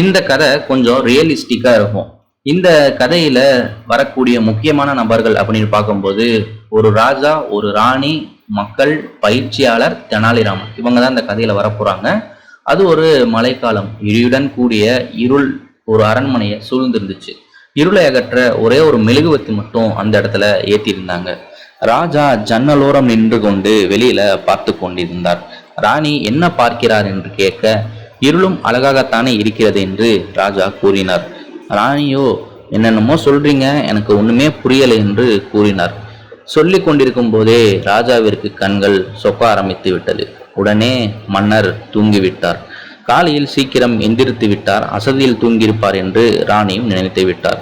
இந்த கதை கொஞ்சம் ரியலிஸ்டிக்காக இருக்கும். இந்த கதையில வரக்கூடிய முக்கியமான நபர்கள் அப்படின்னு பார்க்கும்போது ஒரு ராஜா ஒரு ராணி மக்கள் பயிற்சியாளர் தெனாலிராமன். இவங்க தான் இந்த கதையில வரப்போறாங்க. அது ஒரு மழைக்காலம். இடியுடன் கூடிய இருள் ஒரு அரண்மனையை சூழ்ந்திருந்துச்சு. இருளை அகற்ற ஒரே ஒரு மெழுகுவத்தி மட்டும் அந்த இடத்துல ஏற்றியிருந்தாங்க ராஜா ஜன்னலோரம் நின்று கொண்டு வெளியில பார்த்து கொண்டிருந்தார். ராணி என்ன பார்க்கிறார் என்று கேட்க இருளும் அழகாகத்தானே இருக்கிறது என்று ராஜா கூறினார். ராணியோ என்னென்னமோ சொல்றீங்க எனக்கு ஒண்ணுமே புரியலை என்று கூறினார். சொல்லி கொண்டிருக்கும் போதே ராஜாவிற்கு கண்கள் சொக்க ஆரம்பித்து விட்டது. உடனே மன்னர் தூங்கிவிட்டார். காலையில் சீக்கிரம் எந்திரித்து விட்டார். அசதியில் தூங்கியிருப்பார் என்று ராணியும் நினைத்து விட்டார்.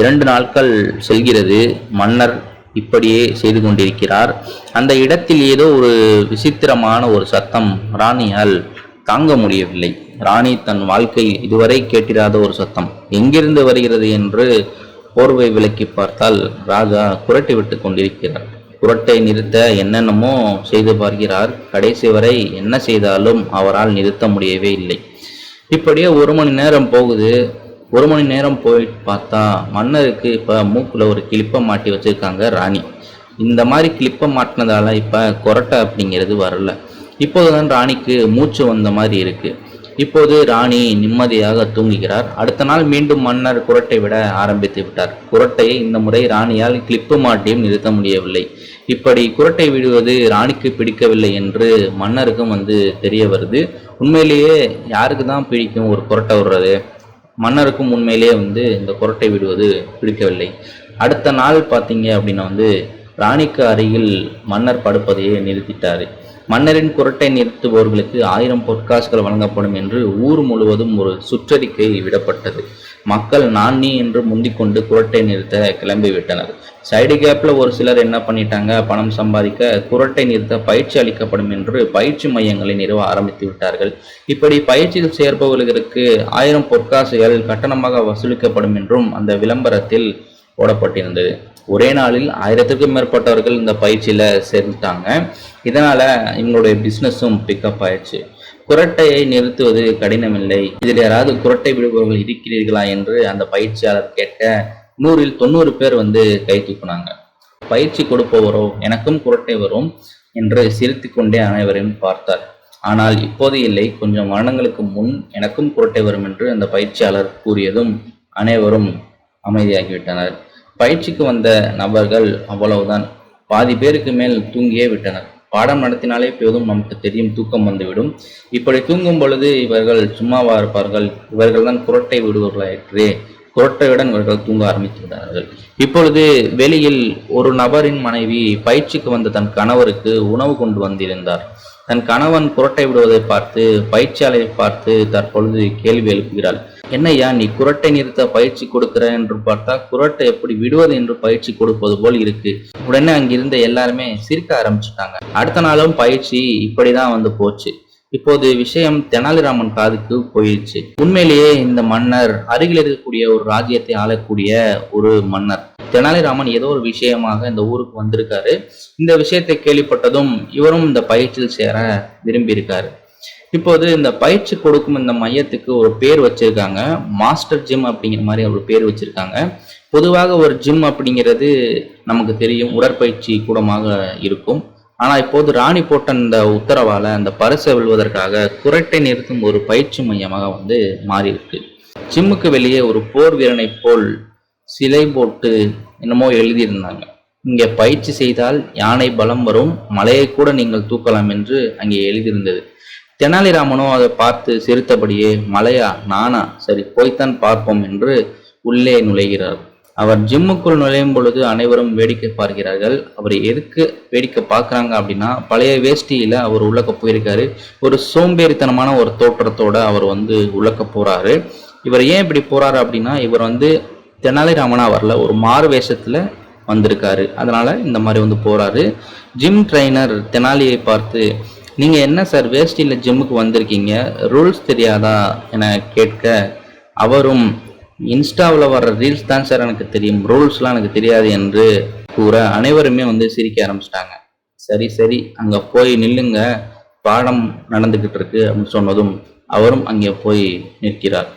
இரண்டு நாட்கள் செல்கிறது. மன்னர் இப்படியே செய்து கொண்டிருக்கிறார். அந்த இடத்தில் ஏதோ ஒரு விசித்திரமான ஒரு சத்தம் ராணியால் தாங்க முடியவில்லை. ராணி தன் வாழ்க்கையில் இதுவரை கேட்டிராத ஒரு சத்தம். எங்கிருந்து வருகிறது? என்று போர்வை விலக்கி பார்த்தால் ராஜா குரட்டை விட்டு கொண்டிருக்கிறார். குரட்டை நிறுத்த என்னென்னமோ செய்து பார்க்கிறார். கடைசி வரை என்ன செய்தாலும் அவரால் நிறுத்த முடியவே இல்லை. இப்படியே ஒரு மணி நேரம் போகுது. ஒரு மணி நேரம் போய் பார்த்தா மன்னருக்கு இப்போ மூக்கில் ஒரு கிளிப்பை மாட்டி வச்சிருக்காங்க ராணி. இந்த மாதிரி கிளிப்பை மாட்டினதால இப்போ கொரட்டை அப்படிங்கிறது வரல. இப்போதுதான் ராணிக்கு மூச்சு வந்த மாதிரி இருக்கு. இப்போது ராணி நிம்மதியாக தூங்குகிறார். அடுத்த நாள் மீண்டும் மன்னர் குரட்டை விட ஆரம்பித்து விட்டார். குரட்டையை இந்த முறை ராணியால் கிளிப்பு மாட்டியும் நிறுத்த முடியவில்லை. இப்படி குரட்டை விடுவது ராணிக்கு பிடிக்கவில்லை என்று மன்னருக்கும் வந்து தெரிய வருது. உண்மையிலேயே யாருக்கு தான் பிடிக்கும் ஒரு குரட்டை விடுறது? மன்னருக்கும் உண்மையிலேயே வந்து இந்த குரட்டை விடுவது பிடிக்கவில்லை. அடுத்த நாள் பார்த்தீங்க அப்படின்னா வந்து ராணிக்கு அருகில் மன்னர் படுப்பதையே நிறுத்திட்டாரு. மன்னரின் குரட்டை நிறுத்துபவர்களுக்கு ஆயிரம் பொற்காசுகள் வழங்கப்படும் என்று ஊர் முழுவதும் ஒரு சுற்றறிக்கை விடப்பட்டது. மக்கள் நான் நீ என்று முந்திக்கொண்டு குரட்டை நிறுத்த கிளம்பிவிட்டனர். சைடு கேப்பில் ஒரு சிலர் என்ன பண்ணிட்டாங்க? பணம் சம்பாதிக்க குரட்டை நிறுத்த பயிற்சி அளிக்கப்படும் என்று பயிற்சி மையங்களை நிறுவ ஆரம்பித்து விட்டார்கள். இப்படி பயிற்சியில் சேர்பவர்களுக்கு ஆயிரம் பொற்காசுகள் கட்டணமாக வசூலிக்கப்படும் என்றும் அந்த விளம்பரத்தில் போடப்பட்டிருந்தது. ஒரே நாளில் ஆயிரத்துக்கும் மேற்பட்டவர்கள் இந்த பயிற்சியில் சேர்ந்துட்டாங்க. இதனால் இவங்களுடைய பிஸ்னஸும் பிக்கப் ஆயிடுச்சு. குரட்டையை நிறுத்துவது கடினமில்லை. இதில் யாராவது குரட்டை விடுபவர்கள் இருக்கிறீர்களா என்று அந்த பயிற்சியாளர் கேட்க நூறில் தொண்ணூறு பேர் வந்து கை தூக்குனாங்க. பயிற்சி கொடுப்பவரோ எனக்கும் குரட்டை வரும் என்று சிரித்து கொண்டே அனைவரையும் பார்த்தார். ஆனால் இப்போது இல்லை. கொஞ்சம் வருடங்களுக்கு முன் எனக்கும் குரட்டை வரும் என்று அந்த பயிற்சியாளர் கூறியதும் அனைவரும் அமைதியாகிவிட்டனர். பயிற்சிக்கு வந்த நபர்கள் அவ்வளவுதான். பாதி பேருக்கு மேல் தூங்கியே விட்டனர். பாடம் நடத்தினாலே போதும் நமக்கு தெரியும் தூக்கம் வந்துவிடும். இப்படி தூங்கும் பொழுது இவர்கள் சும்மாவா இருப்பார்கள்? இவர்கள் தான் குரட்டை விடுவர்களாயிற்றே குரட்டையுடன் இவர்கள் தூங்க ஆரம்பித்து விட்டார்கள் இப்பொழுது வெளியில் ஒரு நபரின் மனைவி பயிற்சிக்கு வந்த தன் கணவருக்கு உணவு கொண்டு வந்திருந்தார். தன் கணவன் குரட்டை விடுவதை பார்த்து பயிற்சியாளரை பார்த்து தற்பொழுது கேள்வி எழுப்புகிறாள். என்னய்யா நீ குரட்டை நிறுத்த பயிற்சி கொடுக்கிற என்று பார்த்தா குரட்டை எப்படி விடுவது என்று பயிற்சி கொடுப்பது போல் இருக்கு. உடனே அங்கிருந்த எல்லாருமே சிரிக்க ஆரம்பிச்சுட்டாங்க. அடுத்த நாளும் பயிற்சி இப்படிதான் வந்து போச்சு. இப்போது விஷயம் தெனாலிராமன் காதுக்கு போயிடுச்சு. உண்மையிலேயே இந்த மன்னர் அருகில் இருக்கக்கூடிய ஒரு ராஜ்யத்தை ஆளக்கூடிய ஒரு மன்னர். தெனாலிராமன் ஏதோ ஒரு விஷயமாக இந்த ஊருக்கு வந்திருக்காரு. இந்த விஷயத்தை கேள்விப்பட்டதும் இவரும் இந்த பயிற்சியில் சேர விரும்பியிருக்காரு. இப்போது இந்த பயிற்சி கொடுக்கும் இந்த மையத்துக்கு ஒரு பேர் வச்சிருக்காங்க. மாஸ்டர் ஜிம் அப்படிங்கிற மாதிரி ஒரு பேர் வச்சிருக்காங்க. பொதுவாக ஒரு ஜிம் அப்படிங்கிறது நமக்கு தெரியும். உடற்பயிற்சி கூடமாக இருக்கும். ஆனால் இப்போது ராணி போட்ட அந்த உத்தரவால் அந்த பரிசை வெல்வதற்காக குரட்டை நிறுத்தும் ஒரு பயிற்சி மையமாக வந்து மாறியிருக்கு. ஜிம்முக்கு வெளியே ஒரு போர் வீரனை போல் சிலை போட்டு என்னமோ எழுதியிருந்தாங்க. இங்கே பயிற்சி செய்தால் யானை பலம் வரும். மலையை கூட நீங்கள் தூக்கலாம் என்று அங்கே எழுதியிருந்தது. தெனாலிராமனோ அதை பார்த்து சிரித்தபடியே மலையா நானா? சரி போய்த்தான் பார்ப்போம் என்று உள்ளே நுழைகிறார். அவர் ஜிம்முக்குள் நுழையும் பொழுது அனைவரும் வேடிக்கை பார்க்கிறார்கள். அவர் எதுக்கு வேடிக்கை பார்க்குறாங்க அப்படின்னா பழைய வேஷ்டியில் அவர் உள்ளக்க போயிருக்காரு. ஒரு சோம்பேறித்தனமான ஒரு தோற்றத்தோடு அவர் வந்து உள்ளக்க போகிறாரு இவர் ஏன் இப்படி போகிறாரு அப்படின்னா இவர் வந்து தெனாலிராமனா வரல ஒரு மாறு வேஷத்தில் வந்திருக்காரு. அதனால் இந்த மாதிரி வந்து போகிறாரு ஜிம் ட்ரைனர் தெனாலியை பார்த்து நீங்கள் என்ன சார் வேஷ்டியில் ஜிம்முக்கு வந்திருக்கீங்க? ரூல்ஸ் தெரியாதா? என கேட்க அவரும் இன்ஸ்டாவில் வர்ற ரீல்ஸ் தான் சார் எனக்கு தெரியும். ரூல்ஸ்லாம் எனக்கு தெரியாது என்று கூற அனைவருமே வந்து சிரிக்க ஆரம்பிச்சிட்டாங்க. சரி சரி அங்கே போய் நில்லுங்க. பாடம் நடந்துக்கிட்டு இருக்கு அப்படின்னு சொன்னதும் அவரும் அங்கே போய் நிற்கிறார்.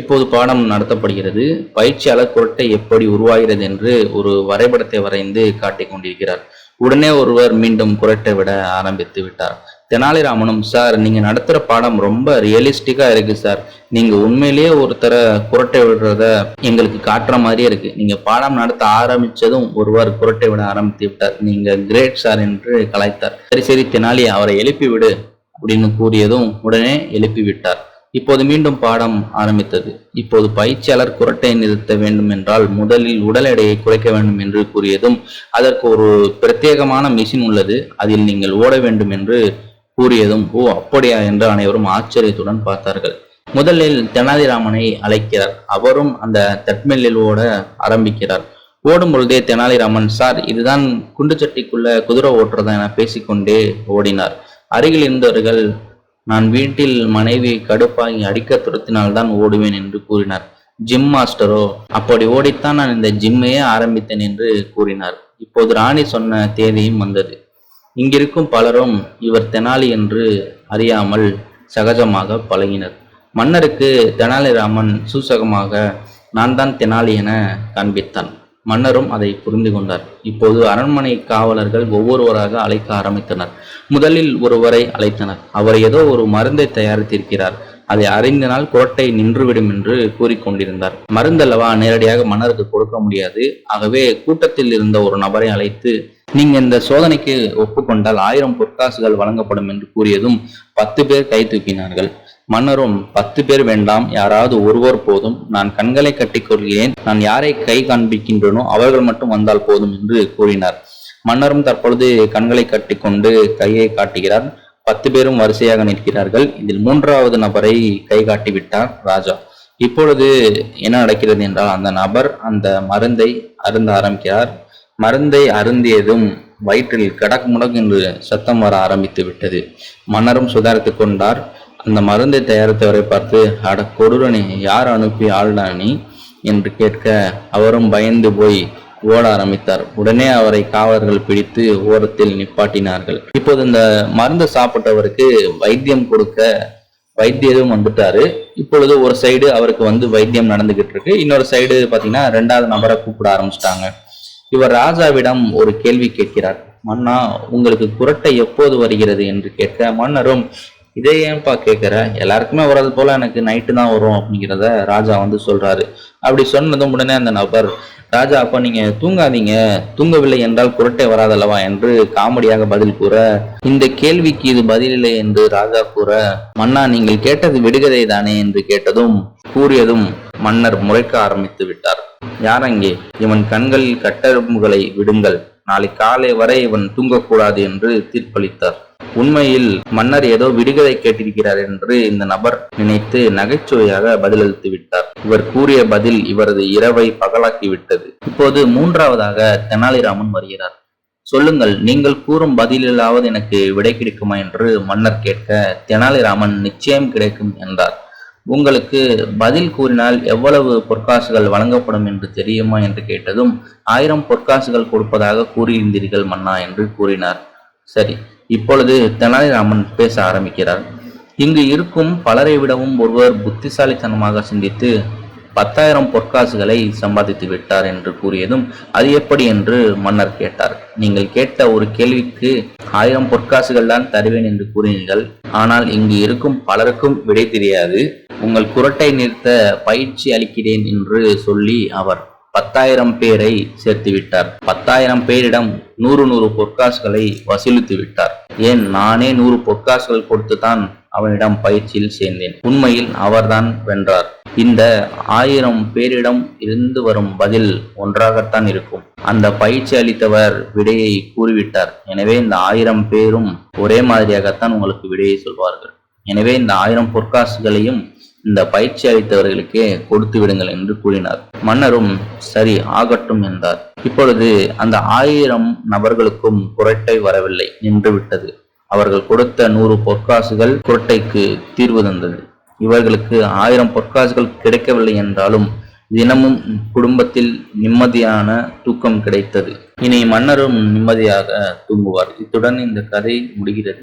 இப்போது பாடம் நடத்தப்படுகிறது. பயிற்சியாளர் குரட்டை எப்படி உருவாகிறது என்று ஒரு வரைபடத்தை வரைந்து காட்டிக் கொண்டிருக்கிறார். உடனே ஒருவர் மீண்டும் குரட்டை விட ஆரம்பித்து விட்டார். தெனாலிராமனும் சார் நீங்கள் நடத்துகிற பாடம் ரொம்ப ரியலிஸ்டிக்காக இருக்கு சார். நீங்கள் உண்மையிலேயே ஒருத்தரை குரட்டை விடுறத எங்களுக்கு காட்டுற மாதிரியே இருக்கு. நீங்கள் பாடம் நடத்த ஆரம்பித்ததும் ஒருவர் குரட்டை விட ஆரம்பித்து விட்டார். நீங்கள் கிரேட் சார் என்று கலாய்த்தார். சரி சரி தெனாலி அவரை எழுப்பி விடு அப்படின்னு கூறியதும் உடனே எழுப்பி விட்டார். இப்போது மீண்டும் பாடம் ஆரம்பித்தது. இப்போது பயிற்சியாளர் குரட்டை நிறுத்த வேண்டும் என்றால் முதலில் உடல் எடையை குறைக்க வேண்டும் என்று கூறியதும் அதற்கு ஒரு பிரத்யேகமான மிஷின் உள்ளது. அதில் நீங்கள் ஓட வேண்டும் என்று கூறியதும் ஓ அப்படியா? என்று அனைவரும் ஆச்சரியத்துடன் பார்த்தார்கள். முதலில் தெனாலிராமனை அழைக்கிறார். அவரும் அந்த தட்மெல்லில் ஓட ஆரம்பிக்கிறார். ஓடும் பொழுதே தெனாலிராமன் சார் இதுதான் குண்டுச்சட்டிக்குள்ள குதிரை ஓட்டுறதா? என பேசிக்கொண்டே ஓடினார். அருகில் இருந்தவர்கள் நான் வீட்டில் மனைவி கடுப்பாகி அடிக்க துரத்தினால்தான் ஓடுவேன் என்று கூறினார். ஜிம் மாஸ்டரோ அப்படி ஓடித்தான் நான் இந்த ஜிம்மையே ஆரம்பித்தேன் என்று கூறினார். இப்போது ராணி சொன்ன தேதியும் வந்தது. இங்கிருக்கும் பலரும் இவர் தெனாலி என்று அறியாமல் சகஜமாக பழகினர். மன்னருக்கு தெனாலிராமன் சூசகமாக நான் தான் தெனாலி என காண்பித்தான். மன்னரும் அதை புரிந்து கொண்டார். இப்போது அரண்மனை காவலர்கள் ஒவ்வொருவராக அழைக்க ஆரம்பித்தனர். முதலில் ஒருவரை அழைத்தனர். அவர் ஏதோ ஒரு மருந்தை தயாரித்திருக்கிறார். அதை அறிந்தனால் குரட்டை நின்றுவிடும் என்று கூறிக்கொண்டிருந்தார். மருந்தல்லவா? நேரடியாக மன்னருக்கு கொடுக்க முடியாது. ஆகவே கூட்டத்தில் இருந்த ஒரு நபரை அழைத்து நீங்க இந்த சோதனைக்கு ஒப்புக்கொண்டால் ஆயிரம் பொற்காசுகள் வழங்கப்படும் என்று கூறியதும் பத்து பேர் கை தூக்கினார்கள். மன்னரும் பத்து பேர் வேண்டாம் யாராவது ஒருவர் போதும். நான் கண்களை கட்டிக்கொள்கிறேன் நான் யாரை கை காண்பிக்கின்றனோ அவர்கள் மட்டும் வந்தால் போதும் என்று கூறினார். மன்னரும் தற்பொழுது கண்களை கட்டிக்கொண்டு கையை காட்டுகிறார். பத்து பேரும் வரிசையாக நிற்கிறார்கள். இதில் மூன்றாவது நபரை கை காட்டிவிட்டார் ராஜா. இப்பொழுது என்ன நடக்கிறது என்றால் அந்த நபர் அந்த மருந்தை அருந்த ஆரம்பிக்கிறார். மருந்தை அருந்தியதும் வயிற்றில் கடக் முடக் என்று சத்தம் வர ஆரம்பித்து விட்டது. மன்னரும் சுதாரித்துக் கொண்டார். அந்த மருந்தை தயாரித்தவரை பார்த்து அட கொடூரனே யார் அனுப்பி ஆள்டானி என்று கேட்க அவரும் பயந்து போய் ஓட ஆரம்பித்தார். உடனே அவரை காவலர்கள் பிடித்து ஓரத்தில் நிப்பாட்டினார்கள். இப்போது இந்த மருந்து சாப்பிட்டவருக்கு வைத்தியம் கொடுக்க வைத்தியரும் வந்துட்டாரு. இப்பொழுது ஒரு சைடு அவருக்கு வந்து வைத்தியம் நடந்துகிட்டு இருக்கு. இன்னொரு சைடு பாத்தீங்கன்னா ரெண்டாவது நபரை கூப்பிட ஆரம்பிச்சிட்டாங்க. இவர் ராஜாவிடம் ஒரு கேள்வி கேட்கிறார். மன்னா உங்களுக்கு குரட்டை எப்போது வருகிறது? என்று கேட்க மன்னரும் இதை ஏன்பா கேட்குற? எல்லாருக்குமே வர்றது போல எனக்கு நைட்டு தான் வரும் அப்படிங்கிறத ராஜா வந்து சொல்றாரு. அப்படி சொன்னதும் உடனே அந்த நபர் ராஜா அப்ப நீங்க தூங்காதீங்க. தூங்கவில்லை என்றால் குரட்டை வராதல்லவா? என்று காமெடியாக பதில் கூற இந்த கேள்விக்கு இது பதிலில்லை என்று ராஜா கூற மன்னா நீங்கள் கேட்டது விடுகதை தானே என்று கேட்டதும் கூறியதும் மன்னர் முறைக்க ஆரம்பித்து விட்டார். யாரங்கே இவன் கண்களில் கட்டெரும்புகளை விடுங்கள். நாளை காலை வரை இவன் தூங்கக்கூடாது என்று தீர்ப்பளித்தார். உண்மையில் மன்னர் ஏதோ விடுகதை கேட்டிருக்கிறார் என்று இந்த நபர் நினைத்து நகைச்சுவையாக பதிலளித்து விட்டார். இவர் கூறிய பதில் இவரது இரவை பகலாக்கிவிட்டது. இப்போது மூன்றாவதாக தெனாலிராமன் வருகிறார். சொல்லுங்கள் நீங்கள் கூறும் பதிலிலாவது எனக்கு விடை கிடைக்குமா என்று மன்னர் கேட்க தெனாலிராமன் நிச்சயம் கிடைக்கும் என்றார். உங்களுக்கு பதில் கூறினால் எவ்வளவு பொற்காசுகள் வழங்கப்படும் என்று தெரியுமா என்று கேட்டதும் ஆயிரம் பொற்காசுகள் கொடுப்பதாக கூறியிருந்தீர்கள் மன்னா என்று கூறினார். சரி இப்பொழுது தெனாலிராமன் பேச ஆரம்பிக்கிறார். இங்கு இருக்கும் பலரை விடவும் ஒருவர் புத்திசாலித்தனமாக சிந்தித்து பத்தாயிரம் பொற்காசுகளை சம்பாதித்து விட்டார் என்று கூறியதும் அது எப்படி? என்று மன்னர் கேட்டார். நீங்கள் கேட்ட ஒரு கேள்விக்கு ஆயிரம் பொற்காசுகள் தான் தருவேன் என்று கூறினீர்கள். ஆனால் இங்கு இருக்கும் பலருக்கும் விடை தெரியாது. உங்கள் குரட்டை நிறுத்த பயிற்சி அளிக்கிறேன் என்று சொல்லி அவர் பத்தாயிரம் பேரை சேர்த்து விட்டார். பத்தாயிரம் பேரிடம் நூறு நூறு பொற்காசுகளை வசூலித்து விட்டார். ஏன் நானே நூறு பொற்காசுகள் கொடுத்துதான் அவனிடம் பயிற்சியில் சேர்ந்தேன். உண்மையில் அவர்தான் வென்றார். இந்த ஆயிரம் பேரிடம் இருந்து வரும் பதில் ஒன்றாகத்தான் இருக்கும். அந்த பயிற்சி அளித்தவர் விடையை கூறிவிட்டார். எனவே இந்த ஆயிரம் பேரும் ஒரே மாதிரியாகத்தான் உங்களுக்கு விடையை சொல்வார்கள். எனவே இந்த ஆயிரம் பொற்காசுகளையும் இந்த பயிற்சி அளித்தவர்களுக்கே கொடுத்து விடுங்கள் என்று கூறினார். மன்னரும் சரி ஆகட்டும் என்றார். இப்பொழுது அந்த ஆயிரம் நபர்களுக்கும் குரட்டை வரவில்லை நின்று விட்டது. அவர்கள் கொடுத்த நூறு பொற்காசுகள் குரட்டைக்கு தீர்வு தந்தது. இவர்களுக்கு ஆயிரம் பொற்காசுகள் கிடைக்கவில்லை என்றாலும் தினமும் குடும்பத்தில் நிம்மதியான தூக்கம் கிடைத்தது. இனி மன்னரும் நிம்மதியாக தூங்குவார். இத்துடன் இந்த கதை முடிகிறது.